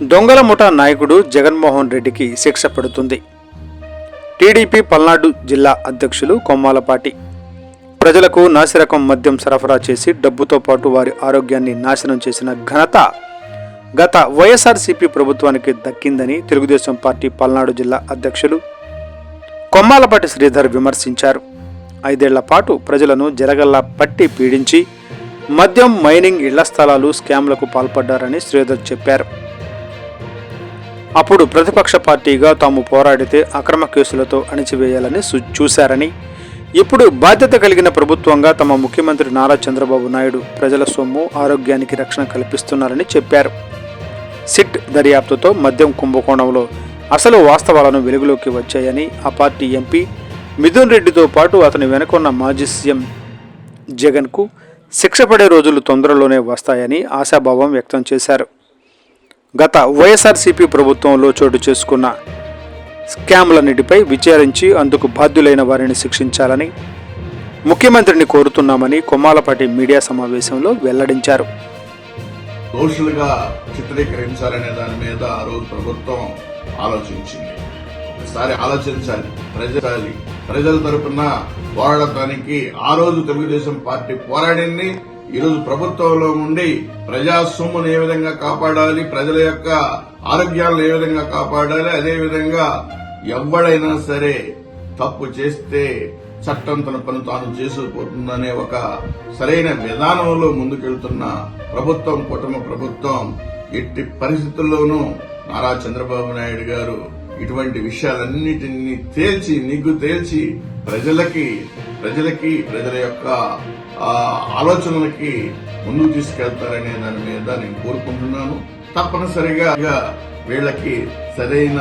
దొంగల ముఠా నాయకుడు జగన్మోహన్ రెడ్డికి శిక్ష పడుతుంది. టీడీపీ పల్నాడు జిల్లా అధ్యక్షులు కొమ్మాలపాటి ప్రజలకు నాసిరకం మద్యం సరఫరా చేసి డబ్బుతో పాటు వారి ఆరోగ్యాన్ని నాశనం చేసిన ఘనత గత వైఎస్ఆర్సీపీ ప్రభుత్వానికి దక్కిందని తెలుగుదేశం పార్టీ పల్నాడు జిల్లా అధ్యక్షులు కొమ్మాలపాటి శ్రీధర్ విమర్శించారు. ఐదేళ్ళ పాటు ప్రజలను జరగల్లా పట్టి పీడించి మద్యం మైనింగ్ ఇళ్ళ స్థలాలు స్కామ్లకు పాల్పడ్డారని శ్రీధర్ చెప్పారు. అప్పుడు ప్రతిపక్ష పార్టీగా తాము పోరాడితే అక్రమ కేసులతో అణిచివేయాలని చూశారని. ఇప్పుడు బాధ్యత కలిగిన ప్రభుత్వంగా తమ ముఖ్యమంత్రి నారా చంద్రబాబు నాయుడు ప్రజల సొమ్ము ఆరోగ్యానికి రక్షణ కల్పిస్తున్నారని చెప్పారు. సిట్ దర్యాప్తుతో మద్యం కుంభకోణంలో అసలు వాస్తవాలను వెలుగులోకి వచ్చాయని ఆ పార్టీ ఎంపీ మిథున్ రెడ్డితో పాటు అతని వెనుకొన్న మాజీ సీఎం జగన్కు శిక్ష పడే రోజులు తొందరలోనే వస్తాయని ఆశాభావం వ్యక్తం చేశారు. గత వైఎస్ఆర్సీపీ ప్రభుత్వంలో చోటు చేసుకున్న స్కామ్లన్నిటిపై విచారించి అందుకు బాధ్యులైన వారిని శిక్షించాలని ముఖ్యమంత్రిని కోరుతున్నామని కొమ్మాలపాటి మీడియా సమావేశంలో వెల్లడించారు. దోషులుగా చిత్రీకరించాలనే దాని మీద ఆ రోజు ప్రభుత్వం ఆలోచించింది. ఒకసారి ఆలోచించాలి. ప్రజలు ప్రజల తరపున పోరాడటానికి ఆ రోజు తెలుగుదేశం పార్టీ పోరాడింది. ఈరోజు ప్రభుత్వంలో ఉండి ప్రజా సొమ్మును ఏ విధంగా కాపాడాలి ప్రజల యొక్క ఆరోగ్యాలను ఏ విధంగా కాపాడాలి అదే విధంగా ఎవడైనా సరే తప్పు చేస్తే చట్టం తన పని తాను చేసుకుపోతుందనే ఒక సరైన విధానంలో ముందుకెళ్తున్న ప్రభుత్వం కుటుంబ ప్రభుత్వం ఎట్టి పరిస్థితుల్లోనూ నారా చంద్రబాబు నాయుడు గారు ఇటువంటి విషయాలన్నిటినీ తేల్చి నిగ్గు తేల్చి ప్రజలకి ప్రజలకి ప్రజల యొక్క ఆలోచనలకి ముందుకు తీసుకెళ్తారనే దాని మీద నేను కోరుకుంటున్నాను. తప్పనిసరిగా వీళ్ళకి సరైన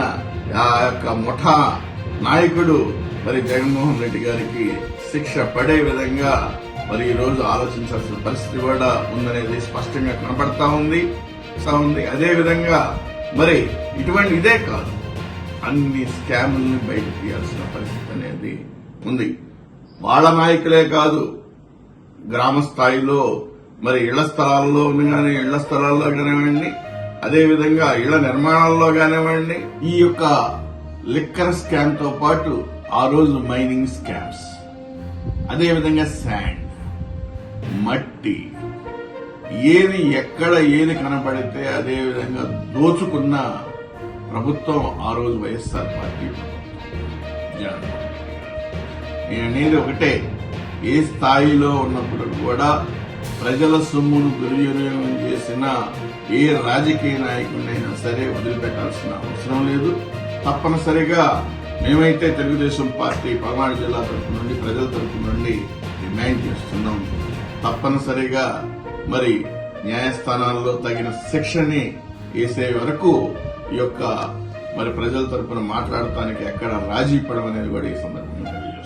ఆ యొక్క ముఠా నాయకుడు మరి జగన్మోహన్ రెడ్డి గారికి శిక్ష పడే విధంగా మరి ఈ రోజు ఆలోచించాల్సిన పరిస్థితి కూడా ఉందనేది స్పష్టంగా కనబడతా ఉంది ఉంది. అదే విధంగా మరి ఇటువంటి ఇదే కాదు అన్ని స్కాముల్ని బయట తీయాల్సిన పరిస్థితి అనేది ఉంది. వాళ్ళ నాయకులే కాదు గ్రామ స్థాయిలో మరి ఇళ్ళ స్థలాల్లో కానీ ఇళ్ళ స్థలాల్లో కానివ్వండి అదే విధంగా ఇళ్ళ నిర్మాణాల్లో కానివ్వండి ఈ యొక్క లిక్కర్ స్కామ్తో పాటు ఆ రోజు మైనింగ్ స్కామ్స్. అదే విధంగా శాండ్ మట్టి ఏది ఎక్కడ ఏది కనబడితే అదే విధంగా దోచుకున్న ప్రభుత్వం ఆ రోజు వైఎస్ఆర్ పార్టీ నేను అనేది ఒకటే. ఏ స్థాయిలో ఉన్నప్పుడు కూడా ప్రజల సొమ్మును దుర్వినియోగం చేసిన ఏ రాజకీయ నాయకుడినైనా సరే వదిలిపెట్టాల్సిన అవసరం లేదు. తప్పనిసరిగా మేమైతే తెలుగుదేశం పార్టీ పల్నాడు జిల్లా తరపు నుండి ప్రజల తరఫు నుండి డిమాండ్ చేస్తున్నాం. తప్పనిసరిగా మరి న్యాయస్థానాల్లో తగిన శిక్షని వేసే వరకు ఈ యొక్క మరి ప్రజల తరఫున మాట్లాడటానికి ఎక్కడ రాజీ పడమనేది కూడా ఈ సందర్భంగా